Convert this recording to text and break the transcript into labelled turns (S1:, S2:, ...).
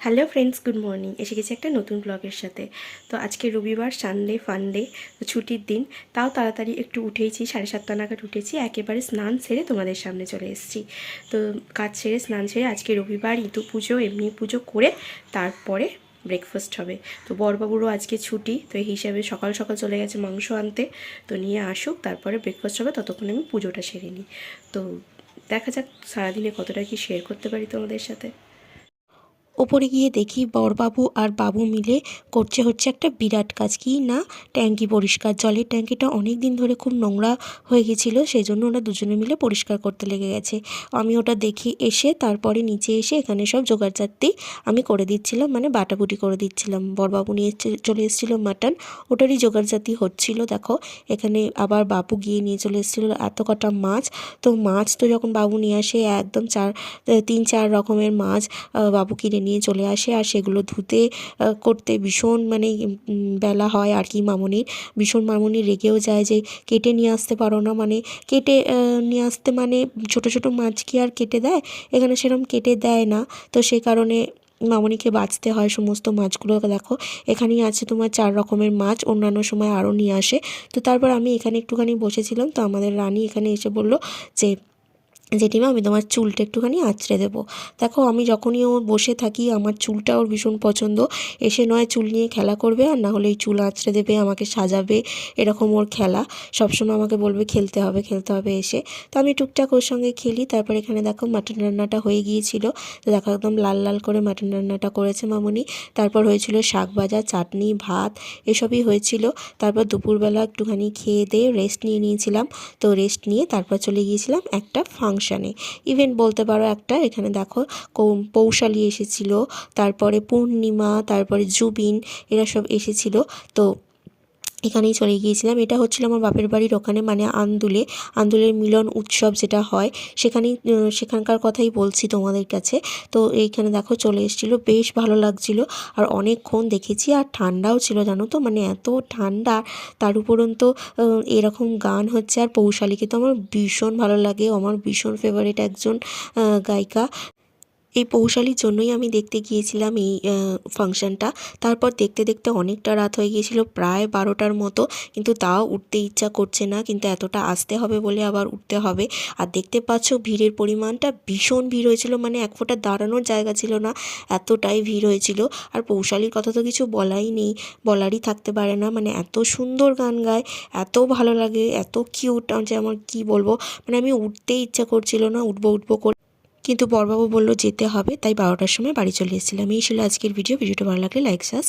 S1: Hello friends, good morning. এসে গেছি একটা নতুন ব্লগের সাথে। তো আজকে রবিবার, সানডে ফানডে তো ছুটির দিন। তাও তাড়াতাড়ি একটু উঠেইছি সাড়ে সাতটা নাগাদ উঠেছি, একেবারে স্নান সেরে তোমাদের সামনে চলে এসেছি। তো কাজ সেরে, স্নান সেরে আজকে রবিবার ইতু পুজো, এমনি পুজো করে তারপরে ব্রেকফাস্ট হবে। তো বরবাবুরও আজকে ছুটি, তো এই হিসাবে সকাল সকাল চলে গেছে মাংস আনতে। তো নিয়ে আসুক, তারপরে ব্রেকফাস্ট হবে, ততক্ষণ আমি পুজোটা সেরে নিই। তো দেখা যাক সারাদিনে কতটা কি শেয়ার করতে পারি তোমাদের সাথে। ওপরে গিয়ে দেখি বরবাবু আর বাবু মিলে করছে হচ্ছে একটা বিরাট কাজ। কি না? ট্যাঙ্কি পরিষ্কার। জলের ট্যাঙ্কিটা অনেক দিন ধরে খুব নোংরা হয়ে গেছিল সেই জন্য ওরা দুজনে মিলে পরিষ্কার করতে লেগে গেছে। আমি ওটা দেখি এসে তারপরে নিচে এসে এখানে সব জোগাড়জাতি আমি করে দিচ্ছিলাম মানে বাটাবুটি করে দিচ্ছিলাম। বরবাবু নিয়ে চলে এসেছিল মাটন। ওটারই জোগাড়জাতি হচ্ছিল, দেখো। এখানে আবার বাবু গিয়ে নিয়ে চলে এসেছিল এত কটা মাছ। তো মাছ তো যখন বাবু নিয়ে আসে, একদম চার, তিন, চার রকমের মাছ বাবু কিনে নিয়ে চলে আসে আর সেগুলো ধুতে করতে ভীষণ মানে বেলা হয় আর কি মামনির। ভীষণ মামনি রেগেও যায় যে কেটে নিয়ে আসতে পারো না মানে কেটে নিয়ে আসতে মানে ছোট ছোট মাছ কি আর কেটে দেয়, এখানে সেরকম কেটে দেয় না। তো সেই কারণে মামনিকে বাঁচতে হয় সমস্ত মাছগুলো। দেখো, এখানেই আছে তোমার চার রকমের মাছ, অন্যান্য সময় আরও নিয়ে আসে। তো তারপর আমি এখানে একটুখানি বসেছিলাম, তো আমাদের রানী এখানে এসে বলল যে জেঠিমা, আমি তোমার চুলটা একটুখানি আঁচড়ে দেবো। দেখো, আমি যখনই ও বসে থাকি, আমার চুলটা ওর ভীষণ পছন্দ। এসে নয় চুল নিয়ে খেলা করবে, আর না হলে এই চুল আঁচড়ে দেবে, আমাকে সাজাবে, এরকম ওর খেলা। সবসময় আমাকে বলবে, খেলতে হবে খেলতে হবে, এসে। তো আমি টুকটাক ওর সঙ্গে খেলি। তারপর এখানে দেখো, মাটন রান্নাটা হয়ে গিয়েছিল। তো দেখো, একদম লাল লাল করে মাটন রান্নাটা করেছে মামুনি। তারপর হয়েছিল শাক ভাজা, চাটনি, ভাত, এসবই হয়েছিল। তারপর দুপুরবেলা একটুখানি খেয়ে দিয়ে রেস্ট নিয়ে নিয়েছিলাম। তো রেস্ট নিয়ে তারপর চলে গিয়েছিলাম একটা ফাংশানে। ইভেন বলতে পারো একটা, এখানে দেখো পৌশালী এসেছিল, তারপরে পূর্ণিমা, তারপরে জুবিন, এরা সব এসেছিল। তো এখানেই চলে গিয়েছিলাম। এটা হচ্ছিল আমার বাপের বাড়ির ওখানে মানে আন্দুলে। আন্দুলের মিলন উৎসব যেটা হয়, সেখানেই সেখানকার কথাই বলছি তোমাদের কাছে। তো এইখানে দেখো চলে এসেছিল, বেশ ভালো লাগছিল। আর অনেকক্ষণ দেখেছি, আর ঠান্ডাও ছিল জানো তো মানে এত ঠান্ডা। তার উপরন্ত এরকম গান হচ্ছে। আর পৌশালীকে তো আমার ভীষণ ভালো লাগে। আমার ভীষণ ফেভারিট একজন গায়িকা। এই পৌশালীর জন্যই আমি দেখতে গিয়েছিলাম এই ফাংশানটা। তারপর দেখতে দেখতে অনেকটা রাত হয়ে গিয়েছিল, প্রায় বারোটার মতো। কিন্তু তাও উঠতে ইচ্ছা করছে না, কিন্তু এতটা আসতে হবে বলে আবার উঠতে হবে। আর দেখতে পাচ্ছ ভিড়ের পরিমাণটা, ভীষণ ভিড় হয়েছিল মানে এক ফোঁটা দাঁড়ানোর জায়গা ছিল না, এতটাই ভিড় হয়েছিল। আর পৌশালীর কথা তো কিছু বলাই নেই, বলারই থাকতে পারে না। মানে এত সুন্দর গান গায়, এত ভালো লাগে, এত কিউট যে আমার কি বলব মানে আমি উঠতেই ইচ্ছা করছিল না, উঠবো উঠবো করে। কিন্তু বড়বাবু বলল, যেতে হবে। তাই বারোটার সময় বাড়ি চলে এসেছিলাম। এই ছিল আজকের ভিডিও। ভিডিওটা ভালো লাগলে লাইক শেয়ার